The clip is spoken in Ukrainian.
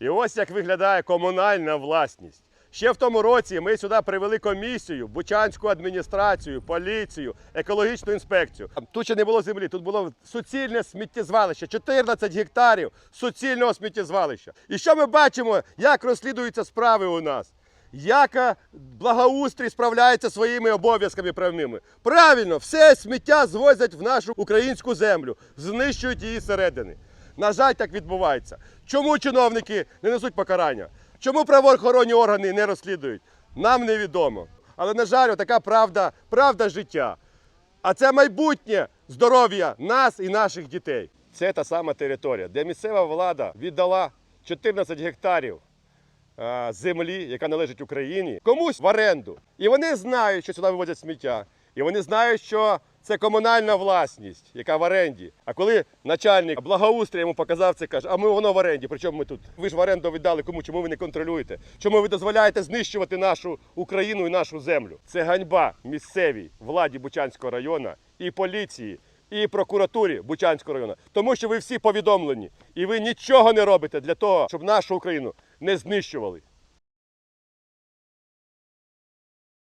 І ось як виглядає комунальна власність. Ще в тому році ми сюди привели комісію, Бучанську адміністрацію, поліцію, екологічну інспекцію. Тут ще не було землі, тут було суцільне сміттєзвалище, 14 гектарів суцільного сміттєзвалища. І що ми бачимо, як розслідуються справи у нас? Як благоустрій справляється своїми обов'язками правними. Правильно, все сміття звозять в нашу українську землю, знищують її зсередини. На жаль, так відбувається. Чому чиновники не несуть покарання? Чому правоохоронні органи не розслідують? Нам невідомо. Але, на жаль, така правда, правда життя. А це майбутнє здоров'я нас і наших дітей. Це та сама територія, де місцева влада віддала 14 гектарів землі, яка належить Україні, комусь в оренду. І вони знають, що сюди вивозять сміття. І вони знають, що це комунальна власність, яка в оренді. А коли начальник благоустрій йому показав це, каже, а ми воно в оренді. Причому ми тут? Ви ж в оренду віддали кому? Чому ви не контролюєте? Чому ви дозволяєте знищувати нашу Україну і нашу землю? Це ганьба місцевій владі Бучанського району і поліції. І прокуратурі Бучанського району, тому що ви всі повідомлені, і ви нічого не робите для того, щоб нашу Україну не знищували.